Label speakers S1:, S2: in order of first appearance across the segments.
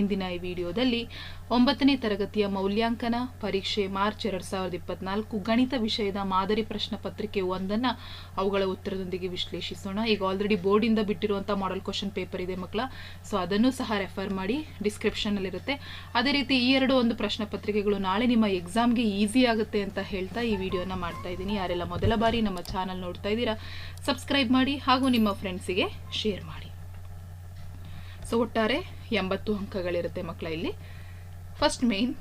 S1: ಇಂದಿನ ಈ ವಿಡಿಯೋದಲ್ಲಿ ಒಂಬತ್ತನೇ ತರಗತಿಯ ಮೌಲ್ಯಾಂಕನ ಪರೀಕ್ಷೆ ಮಾರ್ಚ್ ಎರಡು ಸಾವಿರದ ಇಪ್ಪತ್ನಾಲ್ಕು ಗಣಿತ ವಿಷಯದ ಮಾದರಿ ಪ್ರಶ್ನೆ ಪತ್ರಿಕೆ ಒಂದನ್ನು ಅವುಗಳ ಉತ್ತರದೊಂದಿಗೆ ವಿಶ್ಲೇಷಿಸೋಣ. ಈಗ ಆಲ್ರೆಡಿ ಬೋರ್ಡಿಂದ ಬಿಟ್ಟಿರುವಂಥ ಮಾಡೆಲ್ ಕ್ವಶನ್ ಪೇಪರ್ ಇದೆ ಮಕ್ಕಳ. ಸೊ ಅದನ್ನು ಸಹ ರೆಫರ್ ಮಾಡಿ ಡಿಸ್ಕ್ರಿಪ್ಷನ್ನಲ್ಲಿರುತ್ತೆ ಅದೇ ರೀತಿ ಈ ಎರಡು ಒಂದು ಪ್ರಶ್ನೆ ಪತ್ರಿಕೆಗಳು ನಾಳೆ ನಿಮ್ಮ ಎಕ್ಸಾಮ್ಗೆ ಈಸಿ ಆಗುತ್ತೆ ಅಂತ ಹೇಳ್ತಾ ಈ ವಿಡಿಯೋನ ಮಾಡ್ತಾ ಇದ್ದೀನಿ. ಯಾರೆಲ್ಲ ಮೊದಲ ಬಾರಿ ನಮ್ಮ ಚಾನಲ್ ನೋಡ್ತಾ ಇದ್ದೀರಾ ಸಬ್ಸ್ಕ್ರೈಬ್ ಮಾಡಿ ಹಾಗೂ ನಿಮ್ಮ ಫ್ರೆಂಡ್ಸಿಗೆ ಶೇರ್ ಮಾಡಿ. ಸೊ ಒಟ್ಟಾರೆ ಎಂಬತ್ತು ಅಂಕಗಳಿರುತ್ತೆ ಮಕ್ಕಳ ಇಲ್ಲಿ. ಫಸ್ಟ್ ಮೇನ್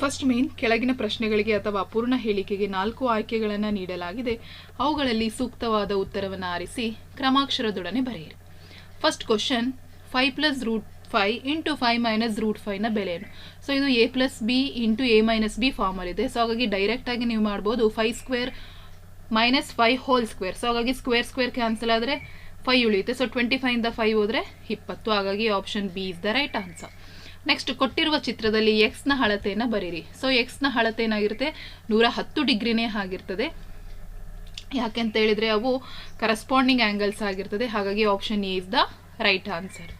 S1: ಫಸ್ಟ್ ಮೇನ್ ಕೆಳಗಿನ ಪ್ರಶ್ನೆಗಳಿಗೆ ಅಥವಾ ಅಪೂರ್ಣ ಹೇಳಿಕೆಗೆ ನಾಲ್ಕು ಆಯ್ಕೆಗಳನ್ನು ನೀಡಲಾಗಿದೆ. ಅವುಗಳಲ್ಲಿ ಸೂಕ್ತವಾದ ಉತ್ತರವನ್ನು ಆರಿಸಿ ಕ್ರಮಾಕ್ಷರದೊಡನೆ ಬರೆಯಿರಿ. First question five plus root five into five minus root ಫೈವ್ನ ಬೆಲೆಯನ್ನು ಸೊ ಇದು A plus B into A minus B ಫಾರ್ಮಲ್ಲಿದೆ so ಹಾಗಾಗಿ ಡೈರೆಕ್ಟಾಗಿ ನೀವು ಮಾಡ್ಬೋದು five square minus five whole square so ಹಾಗಾಗಿ ಸ್ಕ್ವೇರ್ ಸ್ಕ್ವೇರ್ ಕ್ಯಾನ್ಸಲ್ ಆದರೆ ಫೈವ್ ಉಳಿಯುತ್ತೆ. ಸೊ ಟ್ವೆಂಟಿ ಇಂದ ಫೈವ್ ಹೋದರೆ ಇಪ್ಪತ್ತು. ಹಾಗಾಗಿ option B is the right answer next ಕೊಟ್ಟಿರುವ ಚಿತ್ರದಲ್ಲಿ ಎಕ್ಸ್ನ ಅಳತೆಯನ್ನು ಬರೀರಿ. ಸೊ ಎಕ್ಸ್ನ ಅಳತೆ ಏನಾಗಿರುತ್ತೆ? ನೂರ ಹತ್ತು ಡಿಗ್ರಿನೇ ಆಗಿರ್ತದೆ. ಯಾಕೆಂತ ಹೇಳಿದ್ರೆ ಅವು ಕರೆಸ್ಪಾಂಡಿಂಗ್ ಆಂಗಲ್ಸ್ ಆಗಿರ್ತದೆ. ಹಾಗಾಗಿ option A is the right answer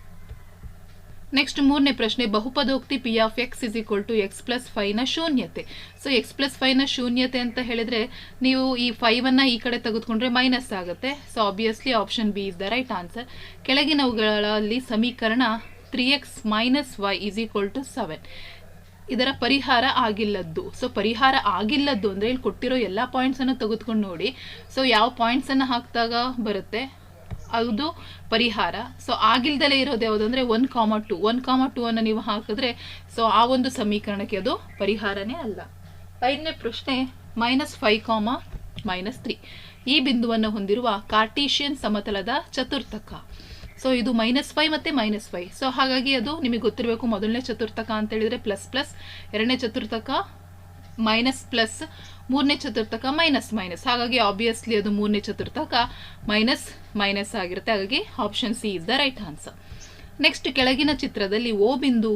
S1: next ಮೂರನೇ ಪ್ರಶ್ನೆ, ಬಹುಪದೋಕ್ತಿ P of X is equal to X plus ಫೈವ್ನ ಶೂನ್ಯತೆ. ಸೊ ಎಕ್ಸ್ ಪ್ಲಸ್ ಫೈವ್ನ ಶೂನ್ಯತೆ ಅಂತ ಹೇಳಿದ್ರೆ, ನೀವು ಈ ಫೈವನ್ನು ಈ ಕಡೆ ತೆಗೆದುಕೊಂಡ್ರೆ ಮೈನಸ್ ಆಗುತ್ತೆ. So obviously option B is the right answer ಕೆಳಗಿನವುಗಳಲ್ಲಿ ಸಮೀಕರಣ three X minus Y is equal to seven ಇದರ ಪರಿಹಾರ ಆಗಿಲ್ಲದ್ದು. ಸೊ ಪರಿಹಾರ ಆಗಿಲ್ಲದ್ದು ಅಂದರೆ ಇಲ್ಲಿ ಕೊಟ್ಟಿರೋ ಎಲ್ಲ ಪಾಯಿಂಟ್ಸನ್ನು ತೆಗೆದುಕೊಂಡು ನೋಡಿ. ಸೊ ಯಾವ ಪಾಯಿಂಟ್ಸನ್ನು ಹಾಕಿದಾಗ ಬರುತ್ತೆ? ಅದು ಪರಿಹಾರ. ಸೊ ಆಗಿಲ್ದಲೇ ಇರೋದು ಯಾವುದು ಅಂದರೆ one comma two one comma two ಅನ್ನು ನೀವು ಹಾಕಿದ್ರೆ ಸೊ ಆ ಒಂದು ಸಮೀಕರಣಕ್ಕೆ ಅದು ಪರಿಹಾರನೇ ಅಲ್ಲ. ಐದನೇ ಪ್ರಶ್ನೆ minus five comma minus three ಈ ಬಿಂದುವನ್ನು ಹೊಂದಿರುವ ಕಾರ್ಟೀಷಿಯನ್ ಸಮತಲದ ಚತುರ್ಥಕ. ಸೊ ಇದು ಮೈನಸ್ ಫೈ ಮತ್ತು ಮೈನಸ್ ಫೈ ಸೊ ಹಾಗಾಗಿ ಅದು ನಿಮಗೆ ಗೊತ್ತಿರಬೇಕು ಮೊದಲನೇ ಚತುರ್ಥಕ ಅಂತ ಹೇಳಿದರೆ ಪ್ಲಸ್ ಪ್ಲಸ್ ಎರಡನೇ ಚತುರ್ಥಕ ಮೈನಸ್ ಪ್ಲಸ್ ಮೂರನೇ ಚತುರ್ಥಕ ಮೈನಸ್ ಮೈನಸ್. ಹಾಗಾಗಿ ಆಬ್ವಿಯಸ್ಲಿ ಅದು ಮೂರನೇ ಚತುರ್ಥಕ ಮೈನಸ್ ಮೈನಸ್ ಆಗಿರುತ್ತೆ. ಹಾಗಾಗಿ option C is the right answer next ಕೆಳಗಿನ ಚಿತ್ರದಲ್ಲಿ ಓ ಬಿಂದು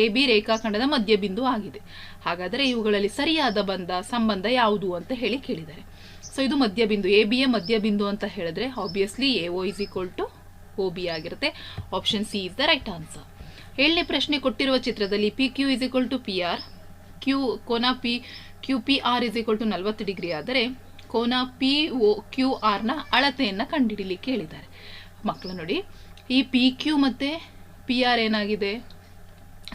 S1: ಎ ಬಿ ರೇಖಾಖಂಡದ ಮಧ್ಯಬಿಂದು ಆಗಿದೆ. ಹಾಗಾದರೆ ಇವುಗಳಲ್ಲಿ ಸರಿಯಾದ ಬಂಧ ಸಂಬಂಧ ಯಾವುದು ಅಂತ ಹೇಳಿ ಕೇಳಿದ್ದಾರೆ. ಸೊ ಇದು ಮಧ್ಯಬಿಂದು ಎ ಬಿಯ ಮಧ್ಯಬಿಂದು ಅಂತ ಹೇಳಿದ್ರೆ obviously A O is equal to O B ಆಗಿರುತ್ತೆ. Option C is the right answer ಏಳನೇ ಪ್ರಶ್ನೆ ಕೊಟ್ಟಿರುವ ಚಿತ್ರದಲ್ಲಿ P Q is equal to P R Q ಕೋನ P Q P R is equal to ನಲವತ್ತು ಡಿಗ್ರಿ ಆದರೆ ಕೋನ ಪಿ ಓ ಕ್ಯೂ ಆರ್ನ ಅಳತೆಯನ್ನು ಕಂಡುಹಿಡಿಲಿಕ್ಕೆ ಹೇಳಿದ್ದಾರೆ ಮಕ್ಕಳು ನೋಡಿ, ಈ ಪಿ ಕ್ಯೂ ಮತ್ತು ಪಿ ಆರ್ ಏನಾಗಿದೆ?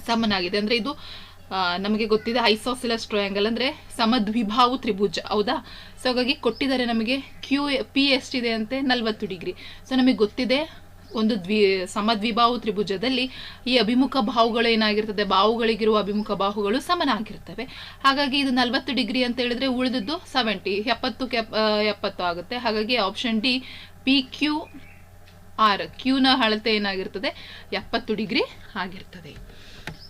S1: ಸಮನಾಗಿದೆ. ಅಂದರೆ ಇದು ನಮಗೆ ಗೊತ್ತಿದೆ ಐಸೋಸಿಲಸ್ ಟ್ರಯಾಂಗಲ್ ಅಂದರೆ ಸಮದ್ವಿಭಾವು ತ್ರಿಭುಜ. ಹೌದಾ? ಸೊ, ಹಾಗಾಗಿ ಕೊಟ್ಟಿದ್ದಾರೆ ನಮಗೆ ಕ್ಯೂ ಪಿ ಎಷ್ಟಿದೆ ಅಂತೆ? ನಲವತ್ತು ಡಿಗ್ರಿ. ಸೊ, ನಮಗೆ ಗೊತ್ತಿದೆ ಒಂದು ದ್ವಿ, ಸಮದ್ವಿಭಾವು ತ್ರಿಭುಜದಲ್ಲಿ ಈ ಅಭಿಮುಖ ಬಾಹುಗಳು ಏನಾಗಿರ್ತದೆ, ಬಾಹುಗಳಿಗಿರುವ ಅಭಿಮುಖ ಬಾಹುಗಳು ಸಮನಾಗಿರ್ತವೆ. ಹಾಗಾಗಿ ಇದು ನಲವತ್ತು ಡಿಗ್ರಿ ಅಂತ ಹೇಳಿದ್ರೆ ಉಳಿದದ್ದು ಸೆವೆಂಟಿ ಎಪ್ಪತ್ತು ಎಪ್ಪತ್ತು ಆಗುತ್ತೆ. ಹಾಗಾಗಿ option D P Q R ಕ್ಯೂನ ಅಳತೆ ಏನಾಗಿರ್ತದೆ, ಎಪ್ಪತ್ತು ಡಿಗ್ರಿ ಆಗಿರ್ತದೆ.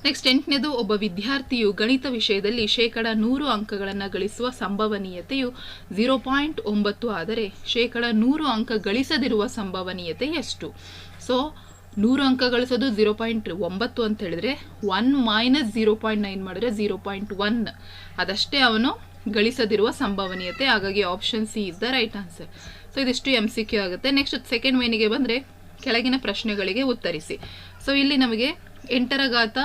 S1: ನೆಕ್ಸ್ಟ್ ಎಂಟನೇದು ಒಬ್ಬ ವಿದ್ಯಾರ್ಥಿಯು ಗಣಿತ ವಿಷಯದಲ್ಲಿ ಶೇಕಡ ನೂರು ಅಂಕಗಳನ್ನು ಗಳಿಸುವ ಸಂಭವನೀಯತೆಯು ಝೀರೋ ಪಾಯಿಂಟ್ ಒಂಬತ್ತು ಆದರೆ ಶೇಕಡ ನೂರು ಅಂಕ ಗಳಿಸದಿರುವ ಸಂಭವನೀಯತೆ ಎಷ್ಟು ಸೊ, ನೂರು ಅಂಕ ಗಳಿಸೋದು ಝೀರೋ ಪಾಯಿಂಟ್ ಒಂಬತ್ತು ಅಂತ ಹೇಳಿದ್ರೆ one minus zero point nine ಮಾಡಿದ್ರೆ ಝೀರೋ ಪಾಯಿಂಟ್ ಒನ್. ಅದಷ್ಟೇ ಅವನು ಗಳಿಸದಿರುವ ಸಂಭವನೀಯತೆ. ಹಾಗಾಗಿ option C is the right answer. So, ಇದಿಷ್ಟು ಎಂ ಸಿ ಕ್ಯೂ ಆಗುತ್ತೆ. ನೆಕ್ಸ್ಟ್ ಸೆಕೆಂಡ್ ಮೇನಿಗೆ ಬಂದರೆ ಕೆಳಗಿನ ಪ್ರಶ್ನೆಗಳಿಗೆ ಉತ್ತರಿಸಿ. ಸೊ, ಇಲ್ಲಿ ನಮಗೆ ಎಂಟರ ಘಾತ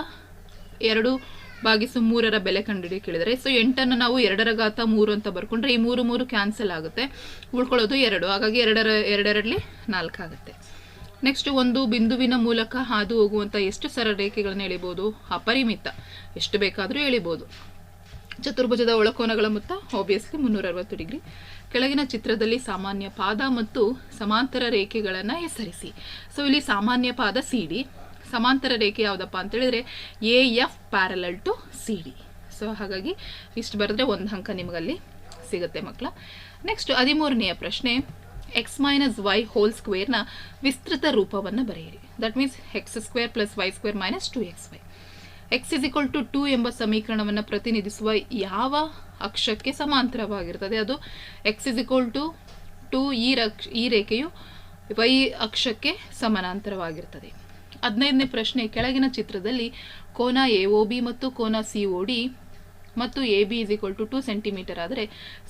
S1: ಎರಡು ಭಾಗಿಸು ಮೂರರ ಬೆಲೆ ಕಂಡುಹಿಡಿ ಕೇಳಿದರೆ ಸೊ ಎಂಟನ್ನು ನಾವು ಎರಡರ ಘಾತ ಮೂರು ಅಂತ ಬರ್ಕೊಂಡ್ರೆ ಈ ಮೂರು ಮೂರು ಕ್ಯಾನ್ಸಲ್ ಆಗುತ್ತೆ. ಉಳ್ಕೊಳ್ಳೋದು ಎರಡು. ಹಾಗಾಗಿ ಎರಡರ, ಎರಡೆರಡಲ್ಲಿ ನಾಲ್ಕು ಆಗುತ್ತೆ. ನೆಕ್ಸ್ಟ್ ಒಂದು ಬಿಂದುವಿನ ಮೂಲಕ ಹಾದು ಹೋಗುವಂಥ ಎಷ್ಟು ಸರಳ ರೇಖೆಗಳನ್ನು ಎಳಿಬೋದು? ಅಪರಿಮಿತ. ಎಷ್ಟು ಬೇಕಾದರೂ ಎಳಿಬೋದು. ಚತುರ್ಭುಜದ ಒಳಕೋನಗಳ ಮೊತ್ತ ಆಬ್ವಿಯಸ್ಲಿ ಮುನ್ನೂರ ಅರವತ್ತು ಡಿಗ್ರಿ. ಕೆಳಗಿನ ಚಿತ್ರದಲ್ಲಿ ಸಾಮಾನ್ಯ ಪಾದ ಮತ್ತು ಸಮಾಂತರ ರೇಖೆಗಳನ್ನು ಹೆಸರಿಸಿ. ಸೊ ಇಲ್ಲಿ ಸಾಮಾನ್ಯ ಪಾದ ಸಿ ಡಿ ಸಮಾಂತರ ರೇಖೆ ಯಾವುದಪ್ಪ ಅಂತ ಹೇಳಿದ್ರೆ A F parallel to C D so ಹಾಗಾಗಿ ಇಷ್ಟು ಬರೆದ್ರೆ ಒಂದು ಅಂಕ ನಿಮಗಲ್ಲಿ ಸಿಗುತ್ತೆ ಮಕ್ಕಳ. ನೆಕ್ಸ್ಟ್ ಹದಿಮೂರನೆಯ ಪ್ರಶ್ನೆ ಎಕ್ಸ್ ಮೈನಸ್ ವೈ ಹೋಲ್ ಸ್ಕ್ವೇರ್ನ ವಿಸ್ತೃತ ರೂಪವನ್ನು ಬರೆಯಿರಿ. That means X square plus Y square minus two X Y X is equal to two ಎಂಬ ಸಮೀಕರಣವನ್ನು ಪ್ರತಿನಿಧಿಸುವ ಯಾವ ಅಕ್ಷಕ್ಕೆ ಸಮಾಂತರವಾಗಿರ್ತದೆ? ಅದು X is equal to two ಈ ರಕ್ಷ ಈ ರೇಖೆಯು ವೈ ಅಕ್ಷಕ್ಕೆ ಸಮಾನಾಂತರವಾಗಿರ್ತದೆ. ಹದಿನೈದನೇ ಪ್ರಶ್ನೆ ಕೆಳಗಿನ ಚಿತ್ರದಲ್ಲಿ ಕೋನ ಎ ಒ ಬಿ ಮತ್ತು ಕೋನ ಸಿ ಒ ಡಿ ಮತ್ತು A B is equal to two centimetre ಆದರೆ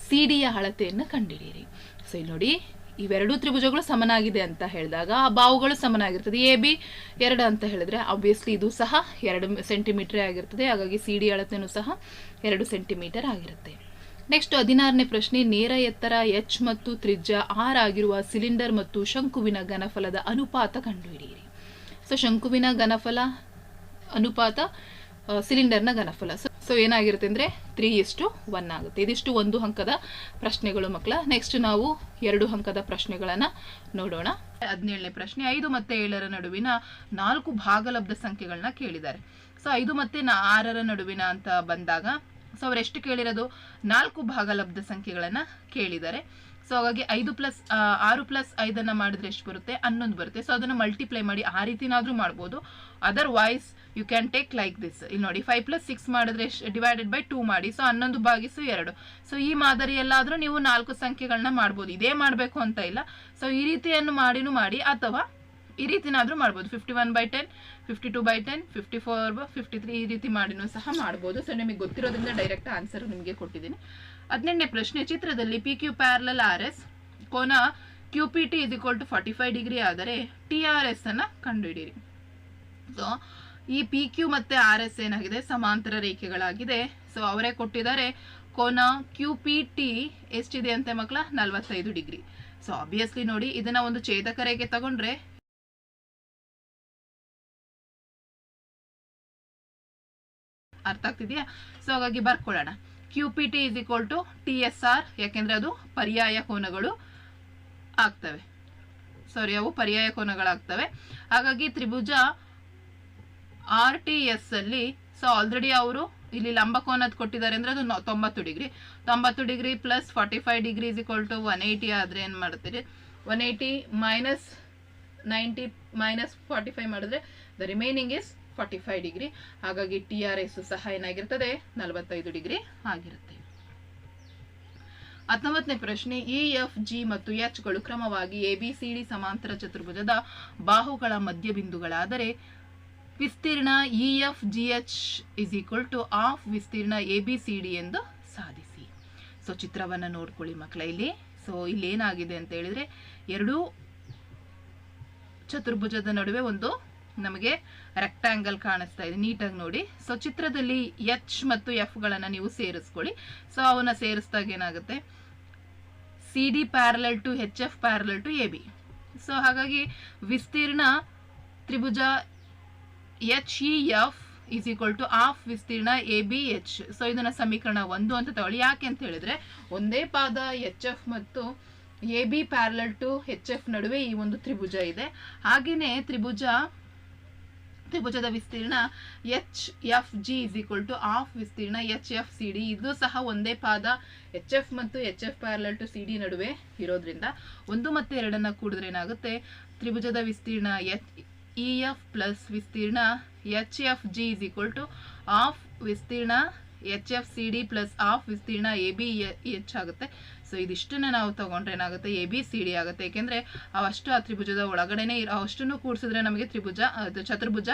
S1: ಸಿ ಡಿಯ ಅಳತೆಯನ್ನು ಕಂಡುಹಿಡಿಯಿರಿ ಸೊ ಇಲ್ಲಿ ನೋಡಿ, ಇವೆರಡೂ ತ್ರಿಭುಜಗಳು ಸಮನಾಗಿದೆ ಅಂತ ಹೇಳಿದಾಗ ಆ ಬಾವುಗಳು ಸಮನಾಗಿರ್ತದೆ. ಎ ಬಿ ಎರಡು ಅಂತ ಹೇಳಿದ್ರೆ ಆಬ್ವಿಯಸ್ಲಿ ಇದು ಸಹ ಎರಡು ಸೆಂಟಿಮೀಟರ್ ಆಗಿರ್ತದೆ. ಹಾಗಾಗಿ ಸಿ ಡಿ ಅಳತೆನೂ ಸಹ ಎರಡು ಸೆಂಟಿಮೀಟರ್ ಆಗಿರುತ್ತೆ. ನೆಕ್ಸ್ಟ್ ಹದಿನಾರನೇ ಪ್ರಶ್ನೆ, ನೇರ ಎತ್ತರ ಎಚ್ ಮತ್ತು ತ್ರಿಜ್ಯ ಆರ್ ಆಗಿರುವ ಸಿಲಿಂಡರ್ ಮತ್ತು ಶಂಕುವಿನ ಘನಫಲದ ಅನುಪಾತ ಕಂಡುಹಿಡಿಯಿರಿ. ಸೊ ಶಂಕುವಿನ ಘನಫಲ ಅನುಪಾತ ಸಿಲಿಂಡರ್ನ ಘನಫಲ. ಸೊ ಏನಾಗಿರುತ್ತೆ ಅಂದರೆ ತ್ರೀ ಇಷ್ಟು ಒನ್ ಆಗುತ್ತೆ. ಇದಿಷ್ಟು ಒಂದು ಅಂಕದ ಪ್ರಶ್ನೆಗಳು ಮಕ್ಕಳ. ನೆಕ್ಸ್ಟ್ ನಾವು ಎರಡು ಅಂಕದ ಪ್ರಶ್ನೆಗಳನ್ನು ನೋಡೋಣ. ಹದಿನೇಳನೇ ಪ್ರಶ್ನೆ, ಐದು ಮತ್ತೆ ಏಳರ ನಡುವಿನ ನಾಲ್ಕು ಭಾಗಲಬ್ಧ ಸಂಖ್ಯೆಗಳನ್ನ ಕೇಳಿದ್ದಾರೆ. ಸೊ ಐದು ಮತ್ತೆ ನಾ- ಆರರ ನಡುವಿನ ಅಂತ ಬಂದಾಗ ಸೊ ಅವ್ರು ಎಷ್ಟು ಕೇಳಿರೋದು? ನಾಲ್ಕು ಭಾಗಲಬ್ಧ ಸಂಖ್ಯೆಗಳನ್ನು ಕೇಳಿದ್ದಾರೆ. ಸೊ ಹಾಗಾಗಿ ಐದು ಪ್ಲಸ್ ಆರು ಪ್ಲಸ್ ಐದನ್ನು ಮಾಡಿದ್ರೆ ಎಷ್ಟು ಬರುತ್ತೆ? ಹನ್ನೊಂದು ಬರುತ್ತೆ. ಸೊ ಅದನ್ನು ಮಲ್ಟಿಪ್ಲೈ ಮಾಡಿ ಆ ರೀತಿನಾದರೂ ಮಾಡ್ಬೋದು. Otherwise you can take like this ಇಲ್ಲಿ ನೋಡಿ ಫೈವ್ ಪ್ಲಸ್ ಸಿಕ್ಸ್ ಮಾಡಿದ್ರೆ ಡಿವೈಡೆಡ್ ಬೈ ಟೂ ಮಾಡಿ. ಸೊ ಹನ್ನೊಂದು ಭಾಗಿಸು ಎರಡು. ಸೊ ಈ ಮಾದರಿಯಲ್ಲಾದರೂ ನೀವು ನಾಲ್ಕು ಸಂಖ್ಯೆಗಳನ್ನ ಮಾಡ್ಬೋದು. ಇದೇ ಮಾಡಬೇಕು ಅಂತ ಇಲ್ಲ. ಸೊ ಈ ರೀತಿಯನ್ನು ಮಾಡಿನೂ ಮಾಡಿ ಅಥವಾ ಈ ರೀತಿನಾದರೂ ಮಾಡ್ಬೋದು. Fifty one by ten fifty two by ten fifty four fifty three ಈ ರೀತಿ ಮಾಡಿನೂ ಸಹ ಮಾಡ್ಬೋದು. ಸೊ ನಿಮಗೆ ಗೊತ್ತಿರೋದ್ರಿಂದ ಡೈರೆಕ್ಟ್ ಆನ್ಸರ್ ನಿಮಗೆ ಕೊಟ್ಟಿದ್ದೀನಿ. ಹದಿನೆಂಟನೇ ಪ್ರಶ್ನೆ, ಚಿತ್ರದಲ್ಲಿ P Q parallel R S ಕೋನ Q P T is equal to forty five degree ಆದರೆ ಟಿ ಆರ್ ಎಸ್ ಅನ್ನ ಕಂಡುಹಿಡಿಯಿರಿ. ಸೊ ಈ ಪಿ ಕ್ಯೂ ಮತ್ತೆ ಆರ್ ಎಸ್ ಏನಾಗಿದೆ? ಸಮಾಂತರ ರೇಖೆಗಳಾಗಿದೆ. ಸೊ ಅವರೇ ಕೊಟ್ಟಿದ್ದಾರೆ ಕೋನ ಕ್ಯೂ ಪಿ ಟಿ ಎಷ್ಟಿದೆ ಅಂತೆ ಮಕ್ಕಳ? ನಲವತ್ತೈದು ಡಿಗ್ರಿ ಸೊ ಆಬ್ವಿಯಸ್ಲಿ ನೋಡಿ, ಇದನ್ನ ಒಂದು ಚೇತಕ ರೇಖೆ ತಗೊಂಡ್ರೆ ಅರ್ಥ ಆಗ್ತಿದೆಯಾ? ಸೊ ಹಾಗಾಗಿ ಬರ್ಕೊಳ್ಳೋಣ. Q P T is equal to T S R ಯಾಕೆಂದ್ರೆ ಅದು ಪರ್ಯಾಯ ಕೋನಗಳು ಆಗ್ತವೆ. ಸಾರಿ ಅವು ಪರ್ಯಾಯ ಕೋನಗಳಾಗ್ತವೆ. ಹಾಗಾಗಿ ತ್ರಿಭುಜ ಆರ್ ಟಿ ಎಸ್ ಅಲ್ಲಿ ಸೊ ಆಲ್ರೆಡಿ ಅವರು ಇಲ್ಲಿ ಲಂಬ ಕೋನದ್ ಕೊಟ್ಟಿದ್ದಾರೆ ಅಂದ್ರೆ ಅದು ತೊಂಬತ್ತು ಡಿಗ್ರಿ. ತೊಂಬತ್ತು degree plus forty five degree is equal to one eighty ಆದರೆ ಏನು ಮಾಡ್ತೀರಿ? One eighty minus ninety minus forty five ಮಾಡಿದ್ರೆ the remaining is forty five degree ಹಾಗಾಗಿ ಟಿ ಆರ್ ಎಸ್ ಸಹ ಏನಾಗಿರ್ತದೆ? ನಲವತ್ತೈದು ಡಿಗ್ರಿ ಆಗಿರುತ್ತೆ. ಹತ್ತೊಂಬತ್ತನೇ ಪ್ರಶ್ನೆ ಇ ಎಫ್ ಜಿ ಮತ್ತು ಎಚ್ಗಳು ಕ್ರಮವಾಗಿ ಎ ಬಿ ಸಿ ಡಿ ಸಮಾಂತರ ಚತುರ್ಭುಜದ ಬಾಹುಗಳ ಮಧ್ಯಬಿಂದುಗಳಾದರೆ ವಿಸ್ತೀರ್ಣ E F G H is equal to of ವಿಸ್ತೀರ್ಣ ಎ ಬಿ ಸಿ ಡಿ ಎಂದು ಸಾಧಿಸಿ. ಸೊ ಚಿತ್ರವನ್ನು ನೋಡ್ಕೊಳ್ಳಿ ಮಕ್ಕಳ ಇಲ್ಲಿ. ಸೊ ಇಲ್ಲಿ ಏನಾಗಿದೆ ಅಂತ ಹೇಳಿದ್ರೆ, ಎರಡೂ ಚತುರ್ಭುಜದ ನಡುವೆ ಒಂದು ನಮಗೆ ರೆಕ್ಟಾಂಗಲ್ ಕಾಣಿಸ್ತಾ ಇದೆ, ನೀಟಾಗಿ ನೋಡಿ. ಸೊ ಚಿತ್ರದಲ್ಲಿ ಎಚ್ ಮತ್ತು ಎಫ್ ಗಳನ್ನ ನೀವು ಸೇರಿಸ್ಕೊಳ್ಳಿ. ಸೊ ಅವನ್ನ ಸೇರಿಸಿದಾಗ ಏನಾಗುತ್ತೆ? C D parallel to H F parallel to A B so ಹಾಗಾಗಿ ವಿಸ್ತೀರ್ಣ ತ್ರಿಭುಜ H E F is equal to of ವಿಸ್ತೀರ್ಣ ಎ ಬಿ ಎಚ್ ಸೊ ಇದನ್ನ ಸಮೀಕರಣ ಒಂದು ಅಂತ ತಗೊಳ್ಳಿ. ಯಾಕೆ ಅಂತ ಹೇಳಿದ್ರೆ, ಒಂದೇ ಪಾದ ಎಚ್ ಎಫ್ ಮತ್ತು A B parallel to H F ನಡುವೆ ಈ ಒಂದು ತ್ರಿಭುಜ ಇದೆ. ಹಾಗೆಯೇ ತ್ರಿಭುಜ ತ್ರಿಭುಜದ ವಿಸ್ತೀರ್ಣ H F G is equal to of ವಿಸ್ತೀರ್ಣ ಎಚ್ ಎಫ್ ಸಿ ಡಿ ಇದು ಸಹ ಒಂದೇ ಪಾದ. ಎಚ್ ಎಫ್ ಮತ್ತು H F parallel to C D ನಡುವೆ ಇರೋದ್ರಿಂದ ಒಂದು ಮತ್ತೆ ಎರಡನ್ನ ಕೂಡಿದ್ರೆ ಏನಾಗುತ್ತೆ? ತ್ರಿಭುಜದ ವಿಸ್ತೀರ್ಣ ಎಚ್ ಇ ಎಫ್ ಪ್ಲಸ್ ವಿಸ್ತೀರ್ಣ H F G is equal to of ವಿಸ್ತೀರ್ಣ H F C D plus of ವಿಸ್ತೀರ್ಣ ಎ ಬಿ ಎಚ್ ಆಗುತ್ತೆ. ಸೊ ಇದಿಷ್ಟನ್ನ ನಾವು ತಗೊಂಡ್ರೆ ಏನಾಗುತ್ತೆ? ಎ ಬಿ ಸಿ ಡಿ ಆಗುತ್ತೆ. ಏಕೆಂದರೆ ಅವಷ್ಟು ಆ ತ್ರಿಭುಜದ ಒಳಗಡೆನೇ ಇರೋ ಅಷ್ಟನ್ನು ಕೂಡಿಸಿದ್ರೆ ನಮಗೆ ತ್ರಿಭುಜ ಅದು ಚತುರ್ಭುಜ